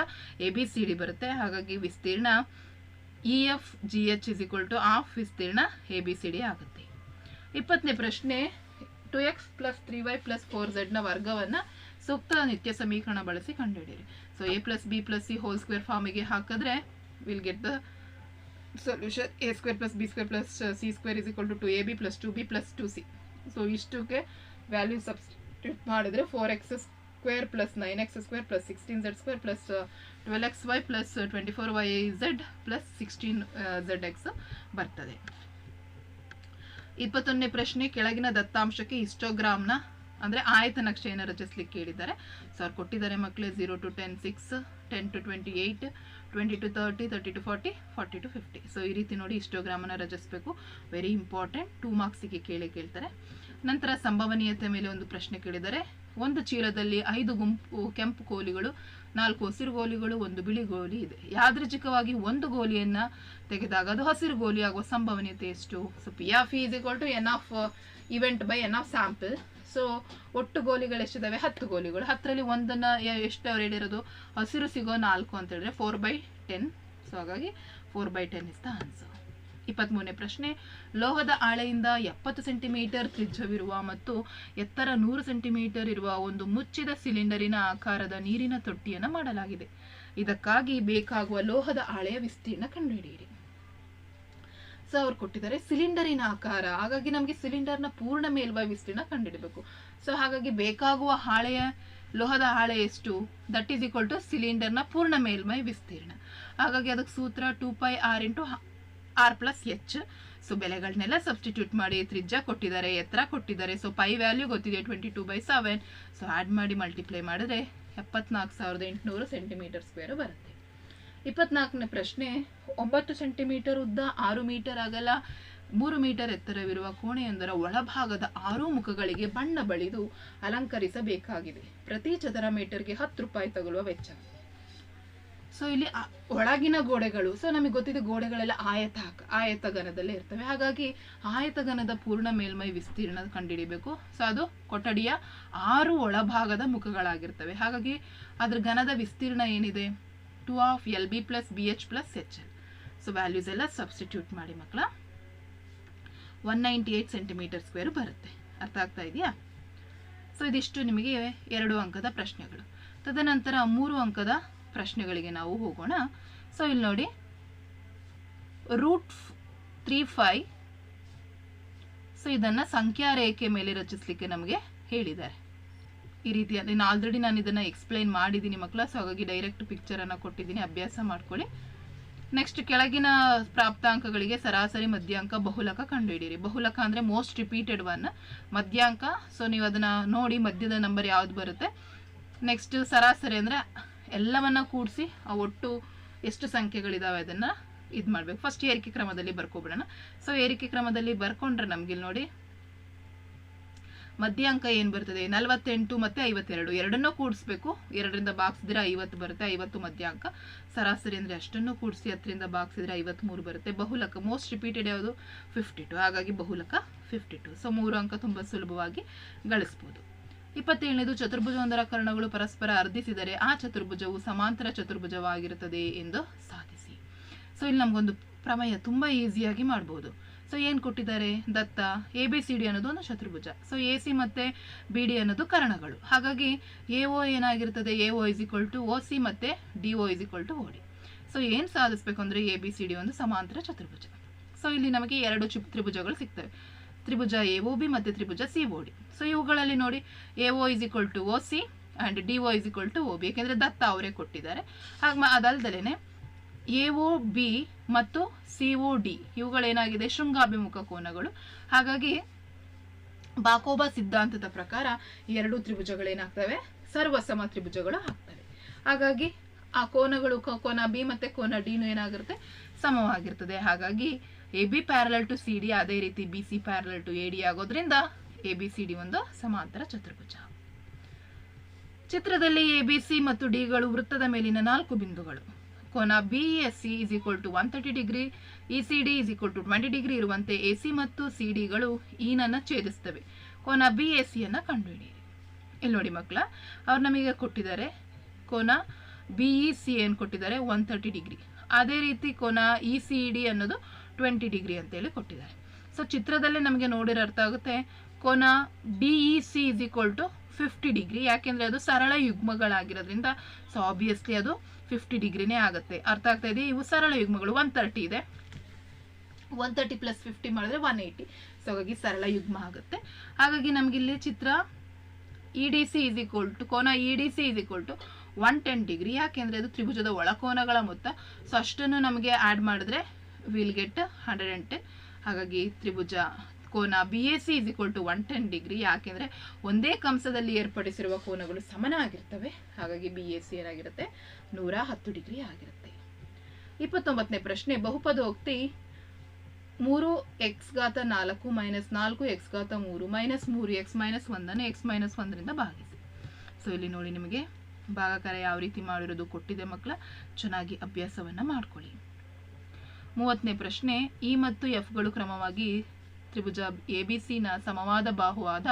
S1: ಎ ಬಿ ಸಿ ಡಿ ಬರುತ್ತೆ. ಹಾಗಾಗಿ ವಿಸ್ತೀರ್ಣ E F G H is equal to of ವಿಸ್ತೀರ್ಣ ಎ ಬಿ ಸಿ ಡಿ ಆಗುತ್ತೆ. ಇಪ್ಪತ್ತನೇ ಪ್ರಶ್ನೆ two X plus three Y plus four ಝೆಡ್ನ ವರ್ಗವನ್ನು ಸೂಕ್ತ ನಿತ್ಯ ಸಮೀಕರಣ ಬಳಸಿ ಕಂಡುಹಿಡಿಯಿರಿ. So A plus B plus C whole square ಫಾರ್ಮಿಗೆ ಹಾಕಿದ್ರೆ will get the solution A square plus B square plus C square is equal to two A B plus two B plus two C so ಇಷ್ಟಕ್ಕೆ value substitute ಮಾಡಿದ್ರೆ four X square plus nine X square plus sixteen Z square plus twelve X Y plus twenty four Y Z plus sixteen Z X ಬರ್ತದೆ. ಇಪ್ಪತ್ತೊಂದನೇ ಪ್ರಶ್ನೆ, ಕೆಳಗಿನ ದತ್ತಾಂಶಕ್ಕೆ ಹಿಸ್ಟೋಗ್ರಾಮ್ನ, ಅಂದರೆ ಆಯತ ನಕ್ಷೆಯನ್ನು ರಚಿಸ್ಲಿಕ್ಕೆ ಕೇಳಿದ್ದಾರೆ. ಸರ್ ಕೊಟ್ಟಿದ್ದಾರೆ ಮಕ್ಕಳೇ zero to ten six ten to twenty eight twenty to thirty thirty to forty forty to fifty so ಈ ರೀತಿ ನೋಡಿ ಇಷ್ಟೋಗ್ರಾಮನ್ನು ರಚಿಸಬೇಕು. ವೆರಿ ಇಂಪಾರ್ಟೆಂಟ್ ಟೂ ಮಾರ್ಕ್ಸಿಗೆ ಕೇಳಿ ಕೇಳ್ತಾರೆ. ನಂತರ ಸಂಭವನೀಯತೆ ಮೇಲೆ ಒಂದು ಪ್ರಶ್ನೆ ಕೇಳಿದರೆ, ಒಂದು ಚೀಲದಲ್ಲಿ ಐದು ಗುಂಪು, ಕೆಂಪು ಗೋಲಿಗಳು ನಾಲ್ಕು ಹಸಿರು ಗೋಲಿಗಳು, ಒಂದು ಬಿಳಿ ಗೋಲಿ ಇದೆ. ಯಾದೃಚ್ಛಿಕವಾಗಿ ಒಂದು ಗೋಲಿಯನ್ನು ತೆಗೆದಾಗ ಅದು ಹಸಿರು ಗೋಲಿ ಆಗುವ ಸಂಭವನೀಯತೆ ಎಷ್ಟು? So P of is equal to N of event by N of sample so ಒಟ್ಟು ಗೋಲಿಗಳು ಎಷ್ಟಿದಾವೆ? ಹತ್ತು ಗೋಲಿಗಳು. ಹತ್ತರಲ್ಲಿ ಒಂದನ್ನ ಎಷ್ಟು ಅವ್ರು ಹೇಳಿರೋದು? ಹಸಿರು ಸಿಗೋ ನಾಲ್ಕು ಅಂತ ಹೇಳಿದ್ರೆ ಫೋರ್ ಬೈ ಟೆನ್ ಸೊ ಹಾಗಾಗಿ four by ten is the answer ಇಪ್ಪತ್ಮೂರನೇ ಪ್ರಶ್ನೆ. ಲೋಹದ ಆಳೆಯಿಂದ ಎಪ್ಪತ್ತು ಸೆಂಟಿಮೀಟರ್ ತ್ರಿಜ್ಯವಿರುವ ಮತ್ತು ಎತ್ತರ ನೂರು ಸೆಂಟಿಮೀಟರ್ ಇರುವ ಒಂದು ಮುಚ್ಚಿದ ಸಿಲಿಂಡರಿನ ಆಕಾರದ ನೀರಿನ ತೊಟ್ಟಿಯನ್ನು ಮಾಡಲಾಗಿದೆ. ಇದಕ್ಕಾಗಿ ಬೇಕಾಗುವ ಲೋಹದ ಹಾಳೆಯ ವಿಸ್ತೀರ್ಣ ಕಂಡುಹಿಡಿಯಿರಿ. ಸೊ ಅವ್ರು ಕೊಟ್ಟಿದ್ದಾರೆ, ಸಿಲಿಂಡರಿನ ಆಕಾರ. ಹಾಗಾಗಿ ನಮಗೆ ಸಿಲಿಂಡರ್ನ ಪೂರ್ಣ ಮೇಲ್ಮೈ ವಿಸ್ತೀರ್ಣ ಕಂಡುಹಿಡಬೇಕು ಸೊ ಹಾಗಾಗಿ ಬೇಕಾಗುವ ಹಾಳೆಯ, ಲೋಹದ ಹಾಳೆ ಎಷ್ಟು? ದಟ್ ಈಸ್ ಈಕ್ವಲ್ ಟು ಸಿಲಿಂಡರ್ನ ಪೂರ್ಣ ಮೇಲ್ಮೈ ವಿಸ್ತೀರ್ಣ. ಹಾಗಾಗಿ ಅದಕ್ಕೆ ಸೂತ್ರ two pi R into R plus H so ಬೆಲೆಗಳನ್ನೆಲ್ಲ substitute ಮಾಡಿ ತ್ರಿಜ್ಯ ಕೊಟ್ಟಿದ್ದಾರೆ, ಎತ್ತರ ಕೊಟ್ಟಿದ್ದಾರೆ. ಸೊ ಪೈ ವ್ಯಾಲ್ಯೂ ಗೊತ್ತಿದೆ twenty two by seven so add ಮಾಡಿ ಮಲ್ಟಿಪ್ಲೈ ಮಾಡಿದ್ರೆ ಎಪ್ಪತ್ನಾಲ್ಕು ಸಾವಿರದ ಎಂಟುನೂರು ಸೆಂಟಿಮೀಟರ್ ಸ್ಕ್ವೇರು ಬರುತ್ತೆ. ಇಪ್ಪತ್ನಾಲ್ಕನೇ ಪ್ರಶ್ನೆ, ಒಂಬತ್ತು ಸೆಂಟಿಮೀಟರ್ ಉದ್ದ ಆರು ಮೀಟರ್ ಅಗಲ ಮೂರು ಮೀಟರ್ ಎತ್ತರವಿರುವ ಕೋಣೆಯೊಂದರ ಒಳಭಾಗದ ಆರು ಮುಖಗಳಿಗೆ ಬಣ್ಣ ಬಳಿದು ಅಲಂಕರಿಸಬೇಕಾಗಿದೆ. ಪ್ರತಿ ಚದರ ಮೀಟರ್ಗೆ ಹತ್ತು ರೂಪಾಯಿ ತಗೊಳ್ಳುವ ವೆಚ್ಚ. ಸೊ ಇಲ್ಲಿ ಒಳಗಿನ ಗೋಡೆಗಳು ಸೊ ನಮಗೆ ಗೊತ್ತಿದೆ ಗೋಡೆಗಳೆಲ್ಲ ಆಯತ ಆಯತಗನದಲ್ಲೇ ಇರ್ತವೆ. ಹಾಗಾಗಿ ಆಯತಗನದ ಪೂರ್ಣ ಮೇಲ್ಮೈ ವಿಸ್ತೀರ್ಣ ಕಂಡುಹಿಡಿಬೇಕು ಸೊ ಅದು ಕೊಠಡಿಯ ಆರು ಒಳಭಾಗದ ಮುಖಗಳಾಗಿರ್ತವೆ. ಹಾಗಾಗಿ ಅದ್ರ ಘನದ ವಿಸ್ತೀರ್ಣ ಏನಿದೆ? Two of L B plus B H plus H L so values ಎಲ್ಲ ಸಬ್ಸ್ಟಿಟ್ಯೂಟ್ ಮಾಡಿ ಮಕ್ಕಳ. One ninety eight centimetre square ಬರುತ್ತೆ. ಅರ್ಥ ಆಗ್ತಾ ಇದೆಯಾ? ಸೊ ಇದಿಷ್ಟು ನಿಮಗೆ ಎರಡು ಅಂಕದ ಪ್ರಶ್ನೆಗಳು. ತದನಂತರ ಮೂರು ಅಂಕದ ಪ್ರಶ್ನೆಗಳಿಗೆ ನಾವು ಹೋಗೋಣ. ಸೊ ಇಲ್ಲಿ ನೋಡಿ. ರೂಟ್ ತ್ರೀ ಫೈ ಸೊ ಇದನ್ನು ಸಂಖ್ಯಾ ರೇಖೆ ಮೇಲೆ ರಚಿಸಲಿಕ್ಕೆ ನಮಗೆ ಹೇಳಿದ್ದಾರೆ. ಈ ರೀತಿ ನಾನು ಆಲ್ರೆಡಿ ನಾನು ಇದನ್ನು ಎಕ್ಸ್ಪ್ಲೈನ್ ಮಾಡಿದ್ದೀನಿ ಮಕ್ಕಳ ಸೊ ಹಾಗಾಗಿ ಡೈರೆಕ್ಟ್ ಪಿಕ್ಚರನ್ನು ಕೊಟ್ಟಿದ್ದೀನಿ. ಅಭ್ಯಾಸ ಮಾಡ್ಕೊಳ್ಳಿ. ನೆಕ್ಸ್ಟ್ ಕೆಳಗಿನ ಪ್ರಾಪ್ತಾಂಕಗಳಿಗೆ ಸರಾಸರಿ ಮಧ್ಯಾಂಕ, ಬಹುಲಕ ಕಂಡುಹಿಡಿಯಿರಿ. ಬಹುಲಕ ಅಂದರೆ ಮೋಸ್ಟ್ ರಿಪೀಟೆಡ್ ಒನ್ ಮಧ್ಯಾಂಕ ಸೊ ನೀವು ಅದನ್ನು ನೋಡಿ ಮಧ್ಯದ ನಂಬರ್ ಯಾವ್ದು ಬರುತ್ತೆ? ನೆಕ್ಸ್ಟ್ ಸರಾಸರಿ ಅಂದರೆ ಎಲ್ಲವನ್ನ ಕೂಡಿಸಿ ಆ ಒಟ್ಟು ಎಷ್ಟು ಸಂಖ್ಯೆಗಳಿದಾವೆ ಅದನ್ನು ಇದು ಮಾಡಬೇಕು ಫಸ್ಟ್ ಏರಿಕೆ ಕ್ರಮದಲ್ಲಿ ಬರ್ಕೊಬಿಡೋಣ. ಸೊ ಏರಿಕೆ ಕ್ರಮದಲ್ಲಿ ಬರ್ಕೊಂಡ್ರೆ ನಮಗೆ ಇಲ್ಲಿ ನೋಡಿ ಮಧ್ಯಾಂಕ ಏನು ಬರ್ತದೆ? ನಲವತ್ತೆಂಟು ಮತ್ತು ಐವತ್ತೆರಡು. ಎರಡನ್ನೂ ಕೂಡಿಸ್ಬೇಕು. ಎರಡರಿಂದ ಬಾಗ್ಸಿದ್ರೆ ಐವತ್ತು ಬರುತ್ತೆ, ಐವತ್ತು ಮಧ್ಯ ಅಂಕ ಸರಾಸರಿ ಅಂದರೆ ಅಷ್ಟನ್ನು ಕೂಡಿಸಿ ಹತ್ತರಿಂದ ಬಾಗ್ಸಿದ್ರೆ ಐವತ್ತ್ಮೂರು ಬರುತ್ತೆ. ಬಹುಲಕ ಮೋಸ್ಟ್ ರಿಪೀಟೆಡ್ ಯಾವುದು? ಫಿಫ್ಟಿ ಟು ಹಾಗಾಗಿ ಬಹುಲಕ ಫಿಫ್ಟಿ ಟು ಸೊ ಮೂರು ಅಂಕ ತುಂಬ ಸುಲಭವಾಗಿ ಗಳಿಸ್ಬೋದು. ಇಪ್ಪತ್ತೇಳನೇದು, ಚತುರ್ಭುಜವೊಂದರ ಕರ್ಣಗಳು ಪರಸ್ಪರ ಅರ್ಧಿಸಿದರೆ ಆ ಚತುರ್ಭುಜವು ಸಮಾಂತರ ಚತುರ್ಭುಜವಾಗಿರುತ್ತದೆ ಎಂದು ಸಾಧಿಸಿ. ಸೊ ಇಲ್ಲಿ ನಮಗೊಂದು ಪ್ರಮೇಯ ತುಂಬ ಈಸಿಯಾಗಿ ಮಾಡ್ಬೋದು. ಸೊ ಏನು ಕೊಟ್ಟಿದ್ದಾರೆ? ದತ್ತ ಎ ಬಿ ಸಿ ಡಿ ಅನ್ನೋದು ಒಂದು ಶತ್ರುಭುಜ. ಸೊ ಎ ಸಿ ಮತ್ತು ಬಿ ಡಿ ಅನ್ನೋದು ಕರಣಗಳು. ಹಾಗಾಗಿ A O ಏನಾಗಿರ್ತದೆ? A O is equal to O C ಮತ್ತು D O is equal to O D so ಏನು ಸಾಧಿಸಬೇಕು ಅಂದರೆ ಎ ಬಿ ಸಿ ಡಿ ಒಂದು ಸಮಾಂತರ ಚತುರ್ಭುಜ ಸೊ ಇಲ್ಲಿ ನಮಗೆ ಎರಡು ಚು ತ್ರಿಭುಜಗಳು ಸಿಗ್ತವೆ. ತ್ರಿಭುಜ ಎ ಒ ಬಿ ಮತ್ತು ತ್ರಿಭುಜ ಸಿ ಒ ಡಿ ಸೊ ಇವುಗಳಲ್ಲಿ ನೋಡಿ A O is equal to O C and D O is equal to O B ಯಾಕೆಂದರೆ ದತ್ತ ಅವರೇ ಕೊಟ್ಟಿದ್ದಾರೆ. ಹಾಗೆ ಅದಲ್ದಲೇ ಎ ಒ ಬಿ ಮತ್ತು ಸಿ ಒ ಡಿ ಇವುಗಳೇನಾಗಿದೆ? ಶೃಂಗಾಭಿಮುಖ ಕೋನಗಳು. ಹಾಗಾಗಿ ಬಾಕೋಬಾ ಸಿದ್ಧಾಂತದ ಪ್ರಕಾರ ಎರಡು ತ್ರಿಭುಜಗಳೇನಾಗ್ತವೆ? ಸರ್ವಸಮ ತ್ರಿಭುಜಗಳು ಆಗ್ತವೆ. ಹಾಗಾಗಿ ಆ ಕೋನಗಳು ಕೋನ ಬಿ ಮತ್ತು ಕೋನ ಡಿನು ಏನಾಗಿರುತ್ತೆ ಸಮವಾಗಿರ್ತದೆ. ಹಾಗಾಗಿ A B parallel to C D ಅದೇ ರೀತಿ B C parallel to A D ಆಗೋದ್ರಿಂದ ಎ ಬಿ ಸಿ ಡಿ ಒಂದು ಸಮಾಂತರ ಚತುರ್ಭುಜ. ಚಿತ್ರದಲ್ಲಿ ಎ ಬಿ ಸಿ ಮತ್ತು ಡಿಗಳು ವೃತ್ತದ ಮೇಲಿನ ನಾಲ್ಕು ಬಿಂದುಗಳು. ಕೋನ B S C is equal to one thirty degree E C D is equal to twenty degree ಇರುವಂತೆ ಎ ಸಿ ಮತ್ತು ಸಿ ಡಿಗಳು ಈನನ್ನು ಛೇದಿಸ್ತವೆ. ಕೋನ ಬಿ ಎಸ್ ಸಿಯನ್ನು ಕಂಡುಹಿಡಿಯಿರಿ. ಇಲ್ಲಿ ನೋಡಿ ಮಕ್ಕಳ, ಅವ್ರು ನಮಗೆ ಕೊಟ್ಟಿದ್ದಾರೆ ಕೋನ ಬಿ ಇ ಸಿ ಏನು ಕೊಟ್ಟಿದ್ದಾರೆ? ಒನ್ ತರ್ಟಿ ಡಿಗ್ರಿ ಅದೇ ರೀತಿ ಕೋನ ಇ ಸಿ ಡಿ ಅನ್ನೋದು ಟ್ವೆಂಟಿ ಡಿಗ್ರಿ ಅಂತೇಳಿ ಕೊಟ್ಟಿದ್ದಾರೆ. ಸೊ ಚಿತ್ರದಲ್ಲೇ ನಮಗೆ ನೋಡಿರೋ ಅರ್ಥ ಆಗುತ್ತೆ. ಕೋನ D E C is equal to fifty degree ಯಾಕೆಂದರೆ ಅದು ಸರಳ ಯುಗ್ಮಗಳಾಗಿರೋದ್ರಿಂದ ಸೊ ಆಬ್ವಿಯಸ್ಲಿ ಅದು ಫಿಫ್ಟಿ ಡಿಗ್ರಿನೇ ಆಗುತ್ತೆ. ಅರ್ಥ ಆಗ್ತಾ ಇದೆ ಇವು ಸರಳ ಯುಗ್ಮಗಳು. ಒನ್ ತರ್ಟಿ ಇದೆ. ಒನ್ ತರ್ಟಿ ಪ್ಲಸ್ ಫಿಫ್ಟಿ ಮಾಡಿದ್ರೆ ಒನ್ ಏಯ್ಟಿ ಸೊ ಹಾಗಾಗಿ ಸರಳ ಯುಗ್ಮ ಆಗುತ್ತೆ. ಹಾಗಾಗಿ ನಮಗಿಲ್ಲಿ ಚಿತ್ರ E D C is equal to ಕೋನ E D C is equal to one ten degree ಯಾಕೆಂದರೆ ಅದು ತ್ರಿಭುಜದ ಒಳಕೋನಗಳ ಮೊತ್ತ. ಸೊ ಅಷ್ಟನ್ನು ನಮಗೆ ಆ್ಯಡ್ ಮಾಡಿದ್ರೆ will get hundred and ten ಹಾಗಾಗಿ ತ್ರಿಭುಜ ಕೋನ B A C is equal to one ten degree ಯಾಕೆಂದರೆ ಒಂದೇ ಕಂಸದಲ್ಲಿ ಏರ್ಪಡಿಸಿರುವ ಕೋನಗಳು ಸಮನಾಗಿರ್ತವೆ. ಹಾಗಾಗಿ ಬಿ ಎ ಸಿ ಏನಾಗಿರುತ್ತೆ? ನೂರ ಹತ್ತು ಡಿಗ್ರಿ ಆಗಿರುತ್ತೆ. ಇಪ್ಪತ್ತೊಂಬತ್ತನೇ ಪ್ರಶ್ನೆ, ಬಹುಪದೋಕ್ತಿ ಮೂರು ಎಕ್ಸ್ ಘಾತ ನಾಲ್ಕು ಮೈನಸ್ ನಾಲ್ಕು ಎಕ್ಸ್ ಘಾತ ಮೂರು ಮೈನಸ್ ಮೂರು ಎಕ್ಸ್ ಮೈನಸ್ ಒಂದನ್ನು ಎಕ್ಸ್ ಮೈನಸ್ ಒಂದರಿಂದ ಭಾಗಿಸಿ. ಸೊ ಇಲ್ಲಿ ನೋಡಿ ನಿಮಗೆ ಭಾಗಕಾರ ಯಾವ ರೀತಿ ಮಾಡಿರೋದು ಕೊಟ್ಟಿದೆ ಮಕ್ಕಳ. ಚೆನ್ನಾಗಿ ಅಭ್ಯಾಸವನ್ನು ಮಾಡ್ಕೊಳ್ಳಿ. ಮೂವತ್ತನೇ ಪ್ರಶ್ನೆ ಇ ಮತ್ತು ಎಫ್ಗಳು ಕ್ರಮವಾಗಿ ತ್ರಿಭುಜ ಎ ಬಿ ಸಿನ ಸಮವಾದ ಬಾಹುವಾದ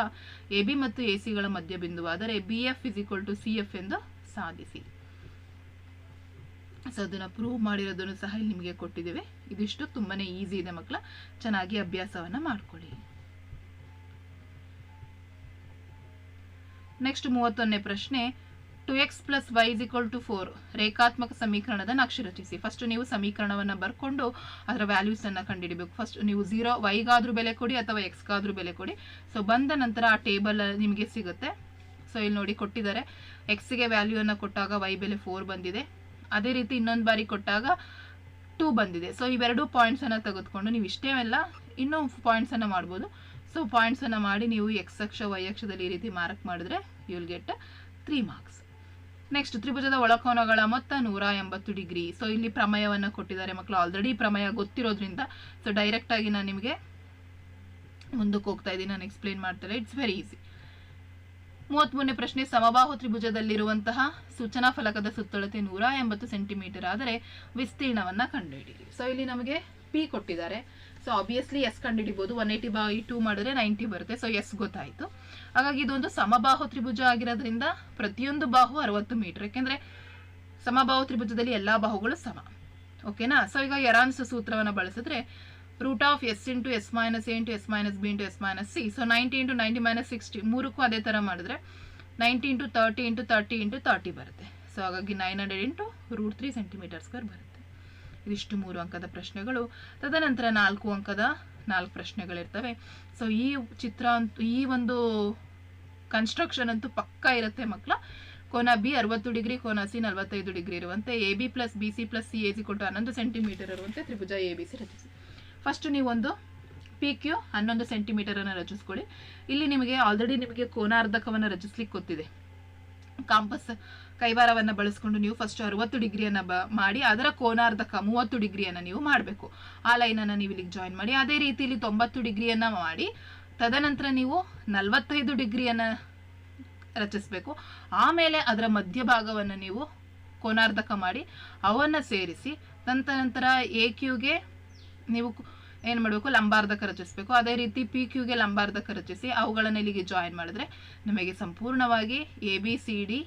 S1: ಎ ಬಿ ಮತ್ತು ಎ ಸಿಗಳ ಮಧ್ಯ ಬಿಂದುವಾದರೆ B F is equal to C F ಎಂದು ಸಾಧಿಸಿ. ಸೊ ಅದನ್ನು ಪ್ರೂವ್ ಮಾಡಿರೋದನ್ನು ಸಹ ಇಲ್ಲಿ ನಿಮಗೆ ಕೊಟ್ಟಿದ್ದೇವೆ. ಇದಿಷ್ಟು ತುಂಬಾನೇ ಈಸಿ ಇದೆ ಮಕ್ಕಳ. ಚೆನ್ನಾಗಿ ಅಭ್ಯಾಸವನ್ನ ಮಾಡ್ಕೊಳ್ಳಿ. ನೆಕ್ಸ್ಟ್ ಮೂವತ್ತೊಂದನೇ ಪ್ರಶ್ನೆ. Two X plus Y is equal to four ರೇಖಾತ್ಮಕ ಸಮೀಕರಣದ ನಕ್ಷೆ ರಚಿಸಿ. ಫಸ್ಟ್ ನೀವು ಸಮೀಕರಣವನ್ನು ಬರ್ಕೊಂಡು ಅದರ ವ್ಯಾಲ್ಯೂಸ್ ಅನ್ನು ಕಂಡುಹಿಡಿಬೇಕು. ಫಸ್ಟ್ ನೀವು ಝೀರೋ ವೈಗಾದ್ರೂ ಬೆಲೆ ಕೊಡಿ ಅಥವಾ ಎಕ್ಸ್ಗಾದ್ರೂ ಬೆಲೆ ಕೊಡಿ. ಸೊ ಬಂದ ನಂತರ ಆ ಟೇಬಲ್ ನಿಮಗೆ ಸಿಗುತ್ತೆ. ಸೊ ಇಲ್ಲಿ ನೋಡಿ ಕೊಟ್ಟಿದ್ದಾರೆ. ಎಕ್ಸ್ಗೆ ವ್ಯಾಲ್ಯೂವನ್ನು ಕೊಟ್ಟಾಗ ವೈ ಬೆಲೆ ಫೋರ್ ಬಂದಿದೆ. ಅದೇ ರೀತಿ ಇನ್ನೊಂದು ಬಾರಿ ಕೊಟ್ಟಾಗ ಟೂ ಬಂದಿದೆ. ಸೊ ಇವೆರಡು ಪಾಯಿಂಟ್ಸನ್ನು ತೆಗೆದುಕೊಂಡು ನೀವು ಇಷ್ಟೇ ಎಲ್ಲ ಇನ್ನೂ ಪಾಯಿಂಟ್ಸನ್ನು ಮಾಡ್ಬೋದು. ಸೊ ಪಾಯಿಂಟ್ಸನ್ನು ಮಾಡಿ ನೀವು ಎಕ್ಸ್ ಅಕ್ಷ ವೈ ಅಕ್ಷದಲ್ಲಿ ಈ ರೀತಿ ಮಾರ್ಕ್ ಮಾಡಿದ್ರೆ you'll get three marks next ತ್ರಿಭುಜದ ಒಳಕೋನಗಳ ಮೊತ್ತ ನೂರ ಎಂಬತ್ತು ಡಿಗ್ರಿ. ಸೊ ಇಲ್ಲಿ ಪ್ರಮೇಯವನ್ನು ಕೊಟ್ಟಿದ್ದಾರೆ ಮಕ್ಕಳು. ಆಲ್ರೆಡಿ ಪ್ರಮೇಯ ಗೊತ್ತಿರೋದ್ರಿಂದ ಸೊ ಡೈರೆಕ್ಟ್ ಆಗಿ ನಾನು ನಿಮಗೆ ಮುಂದಕ್ಕೆ ಹೋಗ್ತಾ ಇದ್ದೀನಿ. ನಾನು ಎಕ್ಸ್ಪ್ಲೇನ್ ಮಾಡ್ತಾರೆ ಇಟ್ಸ್ ವೆರಿ ಈಸಿ ಮೂವತ್ಮೂರನೇ ಪ್ರಶ್ನೆ, ಸಮಬಾಹು ತ್ರಿಭುಜದಲ್ಲಿರುವಂತಹ ಸೂಚನಾ ಫಲಕದ ಸುತ್ತಳತೆ ನೂರ ಎಂಬತ್ತು ಸೆಂಟಿಮೀಟರ್. ಆದರೆ, ವಿಸ್ತೀರ್ಣವನ್ನು ಕಂಡುಹಿಡಿಯಿರಿ. ಸೊ ಇಲ್ಲಿ ನಮಗೆ ಪಿ ಕೊಟ್ಟಿದ್ದಾರೆ. ಸೊ ಆಬ್ವಿಯಸ್ಲಿ ಎಸ್ ಕಂಡುಹಿಡಿಬೋದು. ಒನ್ ಏಯ್ಟಿ ಬೈ ಟೂ ಮಾಡಿದ್ರೆ ನೈಂಟಿ ಬರುತ್ತೆ. ಸೊ ಎಸ್ ಗೊತ್ತಾಯಿತು. ಹಾಗಾಗಿ ಇದೊಂದು ಸಮಬಾಹು ತ್ರಿಭುಜ ಆಗಿರೋದ್ರಿಂದ ಪ್ರತಿಯೊಂದು ಬಾಹು ಅರವತ್ತು ಮೀಟರ್ ಯಾಕೆಂದ್ರೆ ಸಮಬಾಹು ತ್ರಿಭುಜದಲ್ಲಿ ಎಲ್ಲಾ ಬಾಹುಗಳು ಸಮ. ಓಕೆನಾ ಸೊ ಈಗ ಎರಾನ್ಸ್ ಸೂತ್ರವನ್ನು ಬಳಸಿದ್ರೆ root of S into S minus A into S minus B into S minus C so ninety into ninety minus sixty ಮೂರಕ್ಕೂ ಅದೇ ಥರ ಮಾಡಿದ್ರೆ ninety into thirty into thirty into thirty ಬರುತ್ತೆ. ಸೊ ಹಾಗಾಗಿ nine hundred into root three centimetre square ಬರುತ್ತೆ. ಇದಿಷ್ಟು ಮೂರು ಅಂಕದ ಪ್ರಶ್ನೆಗಳು. ತದನಂತರ ನಾಲ್ಕು ಅಂಕದ ನಾಲ್ಕು ಪ್ರಶ್ನೆಗಳಿರ್ತವೆ. ಸೊ ಈ ಚಿತ್ರ ಅಂತೂ, ಈ ಒಂದು ಕನ್ಸ್ಟ್ರಕ್ಷನ್ ಅಂತೂ ಪಕ್ಕಾ ಇರುತ್ತೆ ಮಕ್ಕಳ ಕೋನ ಬಿ ಅರವತ್ತು ಡಿಗ್ರಿ, ಕೋನ ಸಿ ನಲವತ್ತೈದು ಡಿಗ್ರಿ ಇರುವಂತೆ. A B plus B C plus C AC ಕೊಟ್ಟು ಹನ್ನೊಂದು ಸೆಂಟಿಮೀಟರ್ ಇರುವಂತೆ. ತ್ರಿಭುಜ ಎ ಬಿ ಸಿ ರಚಿಸಿ. ಫಸ್ಟ್ ನೀವೊಂದು ಪಿ ಕ್ಯೂ ಹನ್ನೊಂದು ಸೆಂಟಿಮೀಟರ್ ಅನ್ನು ರಚಿಸ್ಕೊಳ್ಳಿ. ಇಲ್ಲಿ ನಿಮಗೆ ಆಲ್ರೆಡಿ ನಿಮಗೆ ಕೋನಾರ್ಧಕವನ್ನು ರಚಿಸ್ಲಿಕ್ಕೆ ಗೊತ್ತಿದೆ. ಕಾಂಪಸ್ ಕೈವಾರವನ್ನು ಬಳಸ್ಕೊಂಡು ನೀವು ಫಸ್ಟ್ ಅರವತ್ತು ಡಿಗ್ರಿಯನ್ನು ಬ, ಮಾಡಿ ಅದರ ಕೋನಾರ್ಧಕ ಮೂವತ್ತು ಡಿಗ್ರಿಯನ್ನು ನೀವು ಮಾಡಬೇಕು. ಆ ಲೈನನ್ನು ನೀವು ಇಲ್ಲಿಗೆ ಜಾಯಿನ್ ಮಾಡಿ. ಅದೇ ರೀತಿ ಇಲ್ಲಿ ತೊಂಬತ್ತು ಡಿಗ್ರಿಯನ್ನು ಮಾಡಿ, ತದನಂತರ ನೀವು ನಲವತ್ತೈದು ಡಿಗ್ರಿಯನ್ನು ರಚಿಸಬೇಕು. ಆಮೇಲೆ ಅದರ ಮಧ್ಯಭಾಗವನ್ನು ನೀವು ಕೋನಾರ್ಧಕ ಮಾಡಿ, ಅವನ್ನು ಸೇರಿಸಿ ತಂತ ನಂತರ ಎ ಕ್ಯೂಗೆ ನೀವು ಏನು ಮಾಡಬೇಕು? ಲಂಬಾರ್ಧಕ ರಚಿಸಬೇಕು. ಅದೇ ರೀತಿ ಪಿ ಕ್ಯೂಗೆ ಲಂಬಾರ್ಧಕ ರಚಿಸಿ, ಅವುಗಳನ್ನು ಇಲ್ಲಿಗೆ ಜಾಯಿನ್ ಮಾಡಿದ್ರೆ ನಿಮಗೆ ಸಂಪೂರ್ಣವಾಗಿ ಎ ಬಿ ಸಿ ಡಿ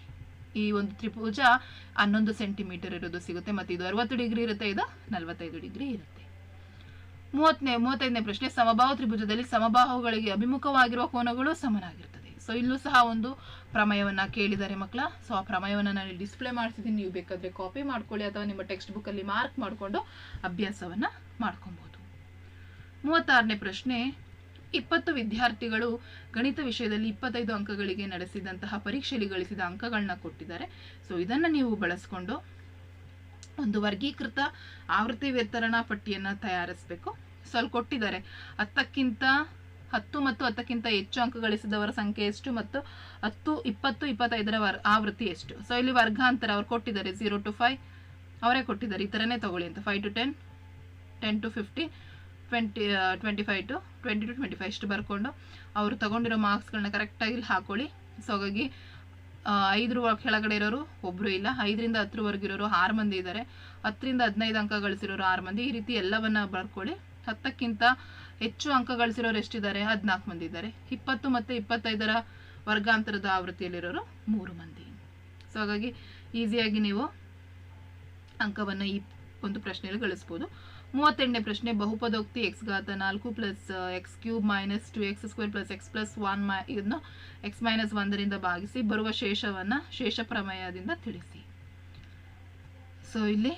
S1: ಈ ಒಂದು ತ್ರಿಭುಜ ಹನ್ನೊಂದು ಸೆಂಟಿಮೀಟರ್ ಇರೋದು ಸಿಗುತ್ತೆ, ಮತ್ತು ಇದು ಅರವತ್ತು ಡಿಗ್ರಿ ಇರುತ್ತೆ, ಇದು ನಲವತ್ತೈದು ಡಿಗ್ರಿ ಇರುತ್ತೆ. ಮೂವತ್ತನೇ, ಮೂವತ್ತೈದನೇ ಪ್ರಶ್ನೆ, ಸಮಬಾಹು ತ್ರಿಭುಜದಲ್ಲಿ ಸಮಬಾಹುಗಳಿಗೆ ಅಭಿಮುಖವಾಗಿರುವ ಕೋನಗಳು ಸಮನಾಗಿರ್ತದೆ. ಸೊ ಇಲ್ಲೂ ಸಹ ಒಂದು ಪ್ರಮೇಯವನ್ನ ಕೇಳಿದ್ದಾರೆ ಮಕ್ಕಳ. ಸೊ ಆ ಪ್ರಮೇಯವನ್ನು ನಾನು ಡಿಸ್ಪ್ಲೇ ಮಾಡ್ತಿದ್ದೀನಿ. ನೀವು ಬೇಕಾದ್ರೆ ಕಾಪಿ ಮಾಡ್ಕೊಳ್ಳಿ, ಅಥವಾ ನಿಮ್ಮ ಟೆಕ್ಸ್ಟ್ ಬುಕ್ಕಲ್ಲಿ ಮಾರ್ಕ್ ಮಾಡಿಕೊಂಡು ಅಭ್ಯಾಸವನ್ನ ಮಾಡ್ಕೊಬಹುದು ಮೂವತ್ತಾರನೇ ಪ್ರಶ್ನೆ ಇಪ್ಪತ್ತು ವಿದ್ಯಾರ್ಥಿಗಳು ಗಣಿತ ವಿಷಯದಲ್ಲಿ ಇಪ್ಪತ್ತೈದು ಅಂಕಗಳಿಗೆ ನಡೆಸಿದಂತಹ ಪರೀಕ್ಷೆಯಲ್ಲಿ ಗಳಿಸಿದ ಅಂಕಗಳನ್ನ ಕೊಟ್ಟಿದ್ದಾರೆ. ಸೊ ಇದನ್ನು ನೀವು ಬಳಸ್ಕೊಂಡು ಒಂದು ವರ್ಗೀಕೃತ ಆವೃತ್ತಿ ವಿತರಣಾ ಪಟ್ಟಿಯನ್ನು ತಯಾರಿಸಬೇಕು. ಸೊ ಅಲ್ಲಿ ಕೊಟ್ಟಿದ್ದಾರೆ. ಹತ್ತಕ್ಕಿಂತ ಹತ್ತು ಮತ್ತು ಹತ್ತಕ್ಕಿಂತ ಹೆಚ್ಚು ಅಂಕ ಗಳಿಸಿದವರ ಸಂಖ್ಯೆ ಎಷ್ಟು ಮತ್ತು ಹತ್ತು, ಇಪ್ಪತ್ತು, ಇಪ್ಪತ್ತೈದರ ವರ್, ಆವೃತ್ತಿ ಎಷ್ಟು? ಸೊ ಇಲ್ಲಿ ವರ್ಗಾಂತರ ಅವ್ರು ಕೊಟ್ಟಿದ್ದಾರೆ. ಝೀರೋ ಟು ಫೈವ್ ಅವರೇ ಕೊಟ್ಟಿದ್ದಾರೆ. ಈ ಥರನೇ ತಗೊಳ್ಳಿ ಅಂತ. Five to ten ten to fifty twenty twenty five to twenty to twenty five ಇಷ್ಟು ಬರ್ಕೊಂಡು ಅವರು ತಗೊಂಡಿರೋ ಮಾರ್ಕ್ಸ್ಗಳನ್ನ ಕರೆಕ್ಟಾಗಿ ಇಲ್ಲಿ ಹಾಕೊಳ್ಳಿ. ಸೊ ಹಾಗಾಗಿ ಐದರ ಕೆಳಗಡೆ ಇರೋರು ಒಬ್ಬರು ಇಲ್ಲ. ಐದರಿಂದ ಹತ್ತರವರೆಗೆ ಇರೋರು ಆರು ಮಂದಿ ಇದ್ದಾರೆ. ಹತ್ತರಿಂದ ಹದಿನೈದು ಅಂಕ ಗಳಿಸಿರೋರು ಆರು ಮಂದಿ. ಈ ರೀತಿ ಎಲ್ಲವನ್ನ ಬರ್ಕೊಳ್ಳಿ. ಹತ್ತಕ್ಕಿಂತ ಹೆಚ್ಚು ಅಂಕ ಗಳಿಸಿರೋರು ಎಷ್ಟಿದ್ದಾರೆ? ಹದಿನಾಲ್ಕು ಮಂದಿ ಇದ್ದಾರೆ. ಇಪ್ಪತ್ತು ಮತ್ತು ಇಪ್ಪತ್ತೈದರ ವರ್ಗಾಂತರದ ಆವೃತ್ತಿಯಲ್ಲಿರೋರು ಮೂರು ಮಂದಿ. ಸೊ ಹಾಗಾಗಿ ಈಸಿಯಾಗಿ ನೀವು ಅಂಕವನ್ನು ಈ ಒಂದು ಪ್ರಶ್ನೆಯಲ್ಲಿ ಗಳಿಸ್ಬೋದು. ಮೂವತ್ತೆಂಟನೇ ಪ್ರಶ್ನೆ, ಬಹುಪದೋಕ್ತಿ ಎಕ್ಸ್ ಘಾತ ನಾಲ್ಕು plus X cube minus two X square plus X plus one ಮೈ ಇದನ್ನು ಎಕ್ಸ್ ಮೈನಸ್ ಒಂದರಿಂದ ಭಾಗಿಸಿ ಬರುವ ಶೇಷವನ್ನು ಶೇಷ ಪ್ರಮೇಯದಿಂದ ತಿಳಿಸಿ. ಸೊ ಇಲ್ಲಿ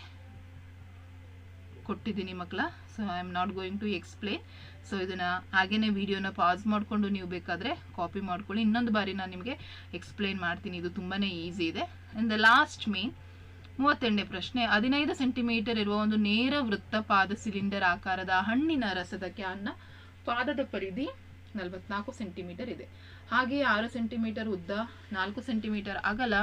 S1: ಕೊಟ್ಟಿದ್ದೀನಿ ಮಕ್ಕಳ. So I am not going to explain so ಇದನ್ನ ಹಾಗೇನೆ ವಿಡಿಯೋನ ಪಾಸ್ ಮಾಡಿಕೊಂಡು ನೀವು ಬೇಕಾದರೆ ಕಾಪಿ ಮಾಡ್ಕೊಳ್ಳಿ. ಇನ್ನೊಂದು ಬಾರಿ ನಾನು ನಿಮಗೆ ಎಕ್ಸ್ಪ್ಲೇನ್ ಮಾಡ್ತೀನಿ. ಇದು ತುಂಬಾನೇ ಈಸಿ ಇದೆ. ಆ್ಯಂಡ್ ದ ಲಾಸ್ಟ್ ಮೀನ್ ಮೂವತ್ತೆಂಟನೇ ಪ್ರಶ್ನೆ, ಹದಿನೈದು ಸೆಂಟಿಮೀಟರ್ ಇರುವ ಒಂದು ನೇರ ವೃತ್ತ ಪಾದ ಸಿಲಿಂಡರ್ ಆಕಾರದ ಹಣ್ಣಿನ ರಸದ ಕ್ಯಾನ್ನ ಪಾದದ ಪರಿಧಿ ನಲವತ್ನಾಲ್ಕು ಸೆಂಟಿಮೀಟರ್ ಇದೆ. ಹಾಗೆಯೇ ಆರು ಸೆಂಟಿಮೀಟರ್ ಉದ್ದ, ನಾಲ್ಕು ಸೆಂಟಿಮೀಟರ್ ಅಗಲ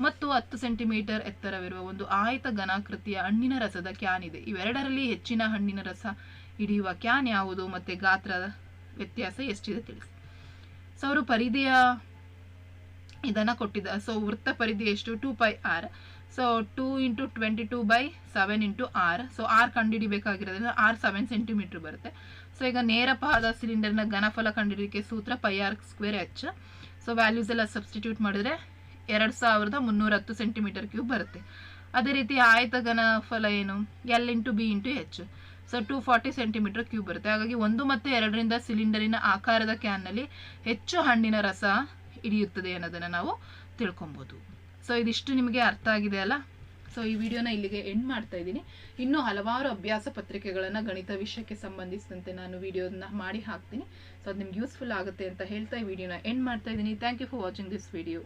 S1: ಮತ್ತು ಹತ್ತು ಸೆಂಟಿಮೀಟರ್ ಎತ್ತರವಿರುವ ಒಂದು ಆಯತ ಘನಾಕೃತಿಯ ಹಣ್ಣಿನ ರಸದ ಕ್ಯಾನ್ ಇದೆ. ಇವೆರಡರಲ್ಲಿ ಹೆಚ್ಚಿನ ಹಣ್ಣಿನ ರಸ ಹಿಡಿಯುವ ಕ್ಯಾನ್ ಯಾವುದು ಮತ್ತೆ ಗಾತ್ರದ ವ್ಯತ್ಯಾಸ ಎಷ್ಟಿದೆ ತಿಳಿಸಿ. ಸೊ ಅವರು ಪರಿಧಿಯ ಇದನ್ನ ಕೊಟ್ಟಿದ್ದ ಸೊ ವೃತ್ತ ಪರಿಧಿ ಎಷ್ಟು? Two pi R so two into twenty two by seven into R so R ಕಂಡುಹಿಡಿಬೇಕಾಗಿರೋದ್ರಿಂದ R seven centimetre ಬರುತ್ತೆ. ಸೊ ಈಗ ನೇರ ಪಾದ ಸಿಲಿಂಡರ್ನ ಘನಫಲ ಕಂಡುಹಿಡಿಯೋಕ್ಕೆ ಸೂತ್ರ pi R square H so values ಎಲ್ಲ ಸಬ್ಸ್ಟಿಟ್ಯೂಟ್ ಮಾಡಿದ್ರೆ ಎರಡು ಸಾವಿರದ ಮುನ್ನೂರ ಹತ್ತು ಸೆಂಟಿಮೀಟರ್ ಕ್ಯೂಬ್ ಬರುತ್ತೆ. ಅದೇ ರೀತಿ ಆಯತ ಘನಫಲ ಏನು? L into B into H so two forty centimetre cube ಬರುತ್ತೆ. ಹಾಗಾಗಿ ಒಂದು ಮತ್ತು ಎರಡರಿಂದ ಸಿಲಿಂಡರಿನ ಆಕಾರದ ಕ್ಯಾನ್ನಲ್ಲಿ ಹೆಚ್ಚು ಹಣ್ಣಿನ ರಸ ಹಿಡಿಯುತ್ತದೆ ಅನ್ನೋದನ್ನು ನಾವು ತಿಳ್ಕೊಬೋದು. ಸೊ ಇದಿಷ್ಟು ನಿಮಗೆ ಅರ್ಥ ಆಗಿದೆ ಅಲ್ಲ? ಸೊ ಈ ವಿಡಿಯೋನ ಇಲ್ಲಿಗೆ ಎಂಡ್ ಮಾಡ್ತಾ ಇದ್ದೀನಿ. ಇನ್ನೂ ಹಲವಾರು ಅಭ್ಯಾಸ ಪತ್ರಿಕೆಗಳನ್ನು ಗಣಿತ ವಿಷಯಕ್ಕೆ ಸಂಬಂಧಿಸಿದಂತೆ ನಾನು ವಿಡಿಯೋನ ಮಾಡಿ ಹಾಕ್ತೀನಿ. ಸೊ ಅದು ನಿಮ್ಗೆ ಯೂಸ್ಫುಲ್ ಆಗುತ್ತೆ ಅಂತ ಹೇಳ್ತಾ ಈ ವಿಡಿಯೋನ ಎಂಡ್ ಮಾಡ್ತಾ ಇದ್ದೀನಿ. Thank you for watching this video